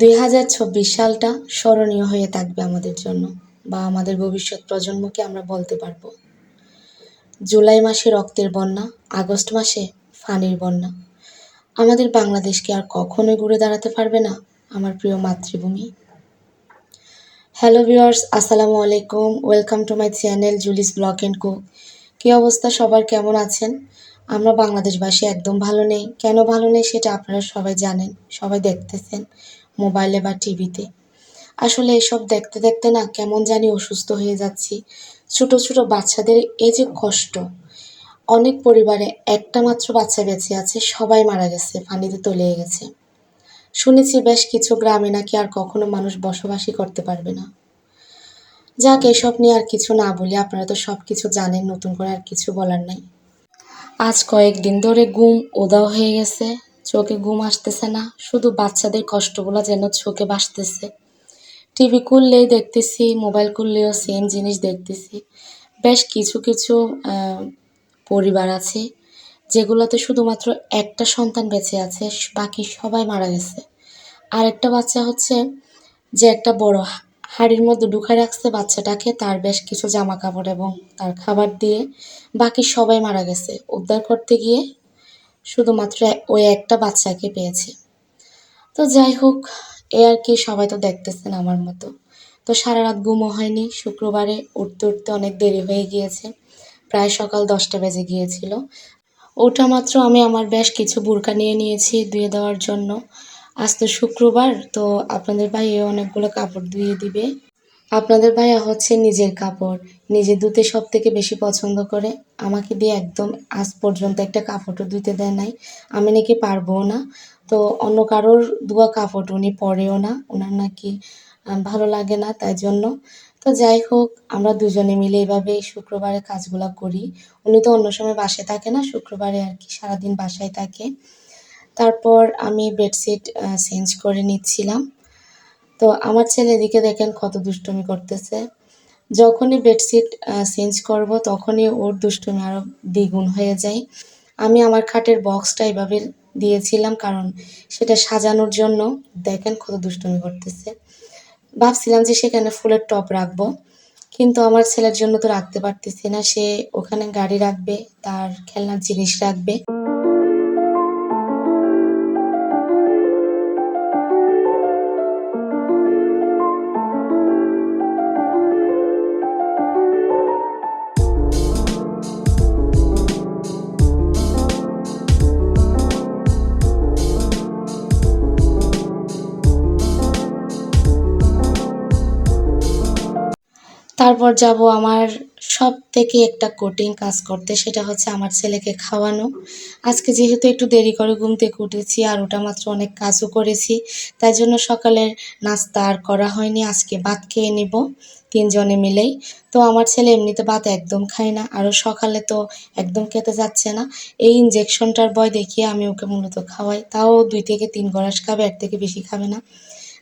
দুই হাজার চব্বিশ সালটা স্মরণীয় হয়ে থাকবে আমাদের জন্য বা আমাদের ভবিষ্যৎ প্রজন্মকে আমরা বলতে পারব। জুলাই মাসে রক্তের বন্যা, আগস্ট মাসে ফানির বন্যা। আমাদের বাংলাদেশকে আর কখনোই ঘুরে দাঁড়াতে পারবে না আমার প্রিয় মাতৃভূমি। হ্যালো ভিউয়ার্স, আসসালামু আলাইকুম। Welcome to my channel Julie's blog and cook কী অবস্থা? সবার কেমন আছেন? আমরা বাংলাদেশবাসী একদম ভালো নেই। কেন ভালো নেই সেটা আপনারা সবাই জানেন, সবাই দেখতেছেন মোবাইলে বা টিভিতে। আসলে এসব দেখতে দেখতে না কেমন জানি অসুস্থ হয়ে যাচ্ছি। ছোট ছোট বাচ্চাদের এই যে কষ্ট। অনেক পরিবারে একটা মাত্র বাচ্চা বেঁচে আছে, সবাই মারা গেছে, পানিতে তলিয়ে গেছে। শুনেছি বেশ কিছু গ্রামে নাকি আর কখনো মানুষ বসবাসই করতে পারবে না। যাক, এসব নিয়ে আর কিছু না বলি, আপনারা তো সব কিছু জানেন, নতুন করে আর কিছু বলার নাই। আজ কয়েকদিন ধরে ঘুম উদাও হয়ে গেছে। চোখে ঘুম আসতেছে না, শুধু বাচ্চাদের কষ্টগুলো যেন চোখে বাসতেছে টিভি খুললেই দেখতেছি মোবাইল খুললেও সেম জিনিস দেখতেছি। বেশ কিছু কিছু পরিবার আছে, যেগুলোতে শুধুমাত্র একটা সন্তান বেঁচে আছে, বাকি সবাই মারা গেছে। আর একটা বাচ্চা হচ্ছে যে একটা বড় হাঁড়ির মধ্যে ঢুকায় রাখছে বাচ্চাটাকে, তার বেশ কিছু জামা কাপড় এবং তার খাবার দিয়ে বাকি সবাই মারা গেছে। উদ্ধার করতে গিয়ে শুধুমাত্র ওই একটা বাচ্চাকে পেয়েছে। তো যাই হোক, এ আর কি সবাই তো দেখতেছেন আমার মতো। তো সারা রাত ঘুমও হয়নি। শুক্রবারে উঠতে উঠতে অনেক দেরি হয়ে গিয়েছে। প্রায় সকাল দশটা বেজে গিয়েছিল। ওটা মাত্র আমি আমার বেশ কিছু বুরকা নিয়ে নিয়েছি ধুয়ে দেওয়ার জন্য। আজ তো শুক্রবার, তো আপনাদের ভাইয়ে অনেকগুলো কাপড় ধুয়ে দিবে। আপনাদের ভাইয়া হচ্ছে নিজের কাপড়, নিজে ধুতে সব থেকে বেশি পছন্দ করে। আমাকে দিয়ে একদম আজ পর্যন্ত একটা কাপড়ও ধুতে দেয় নাই। আমি নাকি পারব না। তো অন্য কারোর ধোয়া কাপড় উনি পরেও না ওনার নাকি ভালো লাগে না তাই জন্য। তো যাই হোক, আমরা দুজনে মিলে এইভাবে শুক্রবারে কাজগুলো করি। উনি তো অন্য সময় বাসায় থাকে না, শুক্রবারে আর কি সারাদিন বাসায় থাকে। তারপর আমি বেডশিট চেঞ্জ করে নিচ্ছিলাম। তো আমার ছেলে এদিকে দেখেন কত দুষ্টুমি করতেছে। যখনই বেডশিট চেঞ্জ করব তখনই ওর দুষ্টুমি আরও দ্বিগুণ হয়ে যায়। আমি আমার খাটের বক্সটা এভাবে দিয়েছিলাম কারণ সেটা সাজানোর জন্য। দেখেন কত দুষ্টুমি করতেছে। ভাবছিলাম যে সেখানে ফুলের টব রাখব, কিন্তু আমার ছেলের জন্য তো রাখতে পারতেছি না। সে ওখানে গাড়ি রাখবে, তার খেলনার জিনিস রাখবে। তারপর যাব আমার সব থেকে একটা কঠিন কাজ করতে, সেটা হচ্ছে আমার ছেলেকে খাওয়ানো। আজকে যেহেতু একটু দেরি করে ঘুম থেকে উঠেছি আর ওটা মাত্র অনেক কাজও করেছি, তাই জন্য সকালের নাস্তা আর করা হয়নি। আজকে ভাত খেয়ে নিব তিনজনে মিলেই। তো আমার ছেলে এমনিতে ভাত একদম খায় না আরও সকালে তো একদম খেতে যাচ্ছে না। এই ইঞ্জেকশনটার ভয় দেখিয়ে আমি ওকে মূলত খাওয়াই। তাও দুই থেকে তিন গড়াস খাবে, এক থেকে বেশি খাবে না।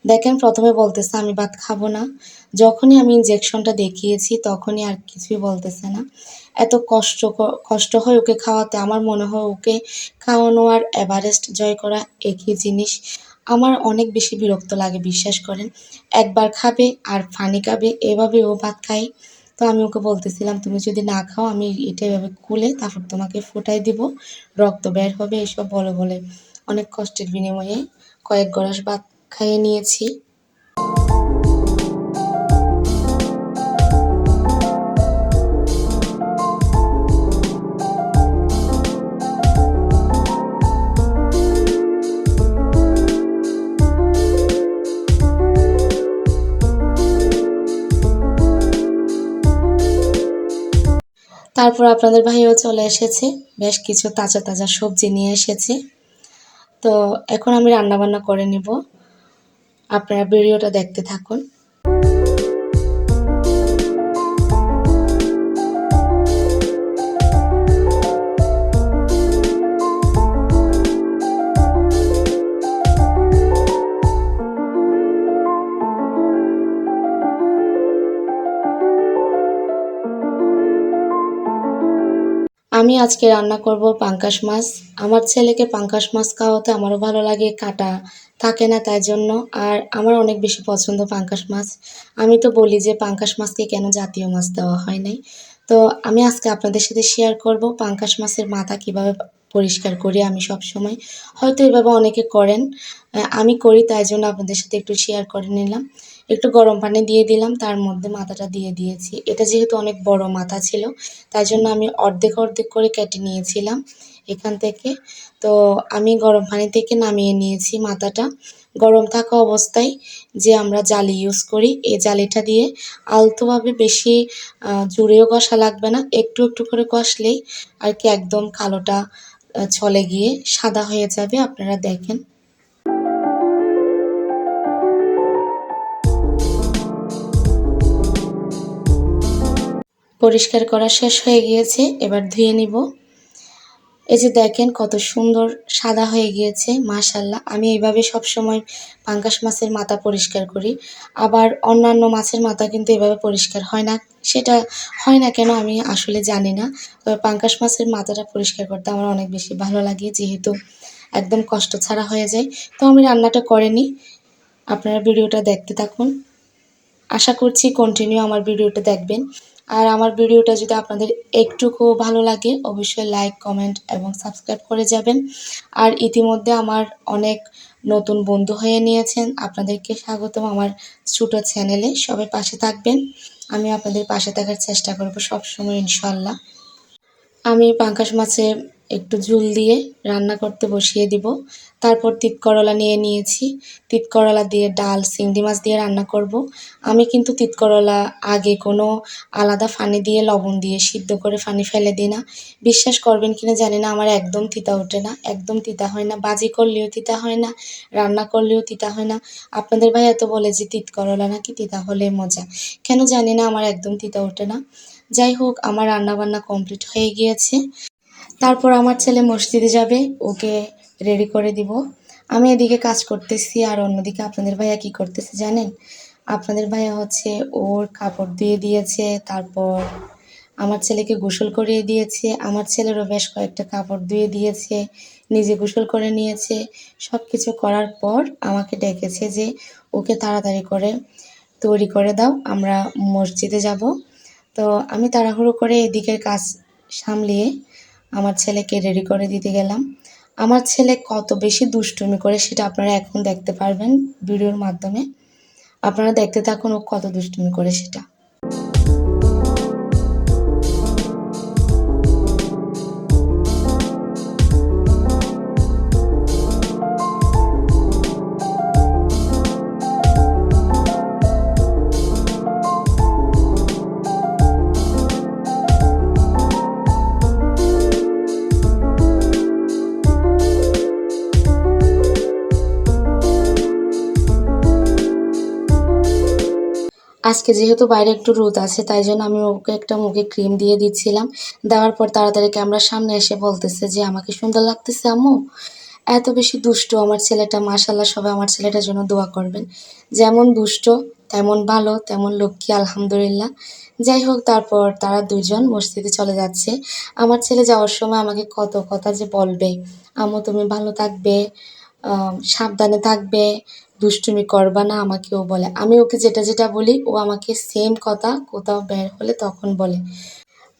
দেখেন, প্রথমে বলতেছে আমি ভাত খাব না। যখনই আমি ইঞ্জেকশনটা দেখিয়েছি, তখনই আর কিছুই বলতেছে না। এত কষ্ট কষ্ট হয় ওকে খাওয়াতে। আমার মনে হয় ওকে খাওয়ানো আর এভারেস্ট জয় করা একই জিনিস। আমার অনেক বেশি বিরক্ত লাগে, বিশ্বাস করেন। একবার খাবে আর ফানি খাবে, এভাবে ও ভাত খায়। তো আমি ওকে বলতেছিলাম, তুমি যদি না খাও, আমি এটা এভাবে খুলে তারপর তোমাকে ফোটাই দিব। রক্ত বের হবে, এসব বলে বলে। অনেক কষ্টের বিনিময়ে কয়েক গড়াস ভাত খাইয়ে নিয়েছি। তারপর আপনাদের ভাইও চলে এসেছে। বেশ কিছু তাজা তাজা সবজি নিয়ে এসেছে। তো এখন আমি রান্নাবান্না করে নিব। আপনারা ভিডিওটা দেখতে থাকুন। আমি আজকে রান্না করব পাঙ্কাশ মাছ। আমার ছেলেকে পাঙ্কাশ মাছ খাওয়াতে আমারও ভালো লাগে, কাটা থাকে না তাই জন্য। আর আমার অনেক বেশি পছন্দ পাঙ্কাশ মাছ। আমি তো বলি যে পাঙ্কাশ মাছকে কেন জাতীয় মাছ দেওয়া হয় নাই। তো আমি আজকে আপনাদের সাথে শেয়ার করব পাঙ্কাশ মাছের মাথা কীভাবে পরিষ্কার করি আমি সব সময় হয়তো এভাবে অনেকে করেন। আমি করি তাই জন্য আপনাদের সাথে একটু শেয়ার করে নিলাম। একটু গরম পানি দিয়ে দিলাম, তার মধ্যে মাথাটা দিয়ে দিয়েছি। এটা যেহেতু অনেক বড় মাথা ছিল, তাই জন্য আমি অর্ধেক অর্ধেক করে কেটে নিয়েছিলাম এখান থেকে। তো আমি গরম পানি থেকে নামিয়ে নিয়েছি মাথাটা। গরম থাকা অবস্থায় যে আমরা জালি ইউজ করি, এই জালিটা দিয়ে আলতোভাবে বেশি জুড়েও কষা লাগবে না, একটু একটু করে কষলেই আর কি একদম কালোটা ছলে গিয়ে সাদা হয়ে যাবে, আপনারা দেখেন। পরিষ্কার করা শেষ হয়ে গিয়েছে, এবার ধুয়ে নিব। এই যে দেখেন কত সুন্দর সাদা হয়ে গিয়েছে মাশাল্লাহ আমি এইভাবে সব সময় পাঙ্গাস মাছের মাথা পরিষ্কার করি। আবার অন্যান্য মাছের মাথা কিন্তু এভাবে পরিষ্কার হয় না। সেটা হয় না কেন আমি আসলে জানি না। তবে পাঙ্গাস মাছের মাথাটা পরিষ্কার করতে আমার অনেক বেশি ভালো লাগে, যেহেতু একদম কষ্ট ছাড়া হয়ে যায়। তো আমি রান্নাটা করিনি আপনারা ভিডিওটা দেখতে থাকুন। আশা করছি কন্টিনিউ আমার ভিডিওটা দেখবেন। আর আমার ভিডিওটা যদি আপনাদের একটুকু ভালো লাগে, অবশ্যই লাইক কমেন্ট এবং সাবস্ক্রাইব করে যাবেন। আর ইতিমধ্যে আমার অনেক নতুন বন্ধু হয়ে নিয়েছেন। আপনাদেরকে স্বাগতম আমার ছোটো চ্যানেলে সবাই পাশে থাকবেন। আমি আপনাদের পাশে থাকার চেষ্টা করব সবসময়, ইনশাল্লাহ। আমি পাঙ্কাশ মাছে একটু ঝুল দিয়ে রান্না করতে বসিয়ে দিব। তারপর তিত করলা নিয়ে নিয়েছি। তিত করলা দিয়ে ডাল, চিংড়ি মাছ দিয়ে রান্না করব। আমি কিন্তু তিত করলা আগে কোনো আলাদা ফানি দিয়ে লবণ দিয়ে সিদ্ধ করে ফানি ফেলে দিই না। বিশ্বাস করবেন কিনা জানি না, আমার একদম তিতা ওঠে না। একদম তিতা হয় না। বাজি করলেও তিতা হয় না, রান্না করলেও তিতা হয় না। আপনাদের ভাই এত বলে যে তিত করলা নাকি তিতা হলে মজা। কেন জানি না, আমার একদম তিতা ওঠে না। যাই হোক, আমার রান্নাবান্না কমপ্লিট হয়ে গিয়েছে। তারপর আমার ছেলে মসজিদে যাবে, ওকে রেডি করে দিব। আমি এদিকে কাজ করতেছি, আর অন্যদিকে আপনাদের ভাইয়া কি করতেছে জানেন? আপনাদের ভাইয়া হচ্ছে ওর কাপড় দিয়ে দিয়েছে, তারপর আমার ছেলেকে গোসল করিয়ে দিয়েছে, আমার ছেলেরও বেশ কয়েকটা কাপড় ধুয়ে দিয়েছে, নিজে গোসল করে নিয়েছে। সব কিছু করার পর আমাকে ডেকেছে যে, ওকে তাড়াতাড়ি করে তৈরি করে দাও, আমরা মসজিদে যাব। তো আমি তাড়াহুড়ো করে এদিকের কাজ সামলিয়ে আমার ছেলেকে রেডি করে দিতে গেলাম। আমার ছেলে কত বেশি দুষ্টুমি করে সেটা আপনারা এখন দেখতে পারবেন ভিডিওর মাধ্যমে। আপনারা দেখতে থাকুন ও কত দুষ্টুমি করে সেটা। আজকে যেহেতু বাইরে একটু রোদ আছে, তাই জন্য আমি ওকে একটা মুখে ক্রিম দিয়ে দিচ্ছিলাম। দেওয়ার পর তাড়াতাড়ি ক্যামেরার সামনে এসে বলতেছে যে, আমাকে সুন্দর লাগতেছে আম্মু। এত বেশি দুষ্ট আমার ছেলেটা মাশাল্লাহ সবাই আমার ছেলেটার জন্য দোয়া করবেন। যেমন দুষ্ট, তেমন ভালো, তেমন লক্ষ্মী, আলহামদুলিল্লাহ। যাই হোক, তারপর তারা দুজন মসজিদে চলে যাচ্ছে। আমার ছেলে যাওয়ার সময় আমাকে কত কথা যে বলবে। আম্মু, তুমি ভালো থাকবে সাবধানে থাকবে দুষ্টুমি করবা না, আমাকেও বলে। আমি ওকে যেটা যেটা বলি, ও আমাকে সেম কথা কোথাও বের হলে তখন বলে।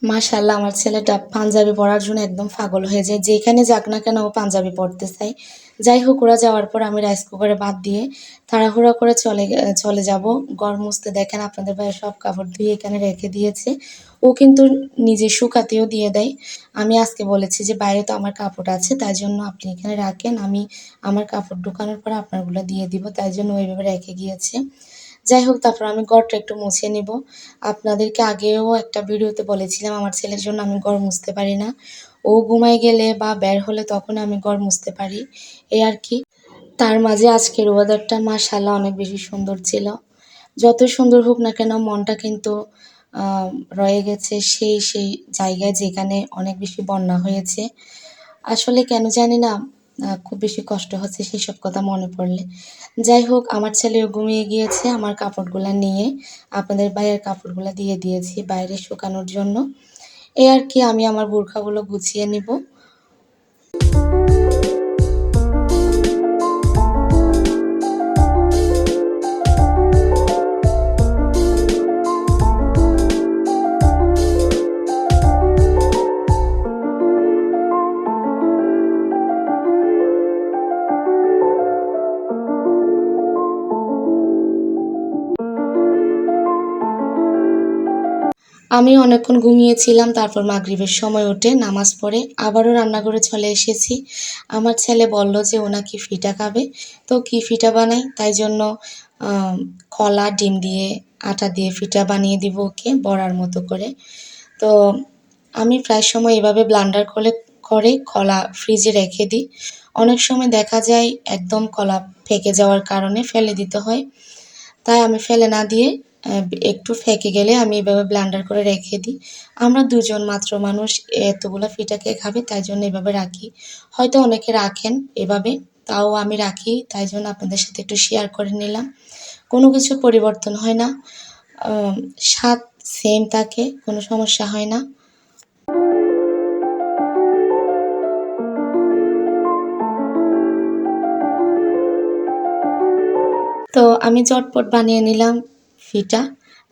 মাশাল্লাহ আমার ছেলেটা পাঞ্জাবি পরার জন্য একদম পাগল হয়ে যায়। যেখানে যাক না কেন ও পাঞ্জাবি পরতে চায়। যাই হোক, ওরা যাওয়ার পর আমি রাইস কুকারে বাদ দিয়ে তাড়াহুড়া করে চলে চলে যাব। গরম মুছতে দেখেন আপনাদের ভাই সব কাপড় ধুয়ে এখানে রেখে দিয়েছে। ও কিন্তু নিজে শুকাতেও দিয়ে দেয়। আমি আজকে বলেছি যে, বাইরে তো আমার কাপড় আছে, তাই জন্য আপনি এখানে রাখেন। আমি আমার কাপড় ঢুকানোর পর আপনারগুলো দিয়ে দিব। তাই জন্য ওইভাবে রেখে গিয়েছে। যাই হোক, তারপর আমি ঘরটা একটু মুছে নিব। আপনাদেরকে আগেও একটা ভিডিওতে বলেছিলাম, আমার ছেলের জন্য আমি ঘর মুছতে পারি না। ও ঘুমায় গেলে বা বের হলে তখন আমি ঘর মুছতে পারি। এই আর কি। তার মাঝে আজকের ওয়েদারটা মাশাল্লাহ অনেক বেশি সুন্দর ছিল। যত সুন্দর হোক না কেন, মনটা কিন্তু রয়ে গেছে সেই সেই জায়গায় যেখানে অনেক বেশি বন্যা হয়েছে। আসলে কেন জানি না খুব বেশি কষ্ট হচ্ছে সেই সব কথা মনে পড়লে। যাই হোক, আমার ছেলেও ঘুমিয়ে গিয়েছে, আমার কাপড়গুলো নিয়ে আপনাদের বাইরের কাপড়গুলো দিয়ে দিয়েছি বাইরে শুকানোর জন্য। এ আর কি, আমি আমার বোরখাগুলো গুছিয়ে নিব। আমি অনেকক্ষণ ঘুমিয়েছিলাম, তারপর মাগরিবের সময় উঠে নামাজ পড়ে, আবারও রান্নাঘরে চলে এসেছি। আমার ছেলে বলল যে, ও নাকি ফিটা খাবে। তো কী ফিটা বানাই? তাই জন্য কলা, ডিম দিয়ে, আটা দিয়ে ফিটা বানিয়ে দিব ওকে, বড়ার মতো করে। তো আমি প্রায় সময় এভাবে ব্লান্ডার করে করে কলা ফ্রিজে রেখে দিই। অনেক সময় দেখা যায়, একদম কলা ফেকে যাওয়ার কারণে ফেলে দিতে হয়। তাই আমি ফেলে না দিয়ে একটু ফেকে গেলে আমি এভাবে ব্লান্ডার করে রেখে দিই। আমরা দুজন মাত্র মানুষ, এতগুলো ফিটাকে খাবে? তাই জন্য এভাবে রাখি। হয়তো অনেকে রাখেন এভাবে, তাও আমি রাখি। তাই জন্য আপনাদের সাথে একটু শেয়ার করে নিলাম। কোনো কিছু পরিবর্তন হয় না। স্বাদ সেম থাকে, কোনো সমস্যা হয় না। তো আমি চটপট বানিয়ে নিলাম। ফিটা।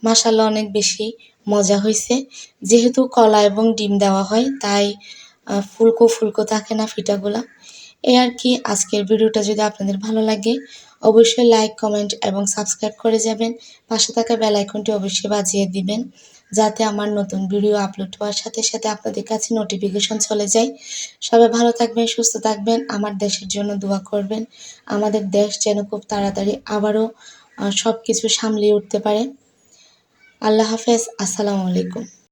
মাসাল্লা অনেক বেশি মজা হয়েছে যেহেতু কলা এবং ডিম দেওয়া হয়, তাই ফুলকো ফুলকো থাকে না ফিটাগুলা। এ আর কি, আজকের ভিডিওটা যদি আপনাদের ভালো লাগে, অবশ্যই লাইক, কমেন্ট এবং সাবস্ক্রাইব করে যাবেন। পাশে থাকা বেল আইকনটি অবশ্যই বাজিয়ে দিবেন, যাতে আমার নতুন ভিডিও আপলোড হওয়ার সাথে সাথে আপনাদের কাছে নোটিফিকেশন চলে যায়। সবাই ভালো থাকবেন, সুস্থ থাকবেন, আমার দেশের জন্য দোয়া করবেন। আমাদের দেশ যেন খুব তাড়াতাড়ি আবারও সব কিছু সামলিয়ে উঠতে পারে। আল্লাহ হাফেজ আসসালামু আলাইকুম।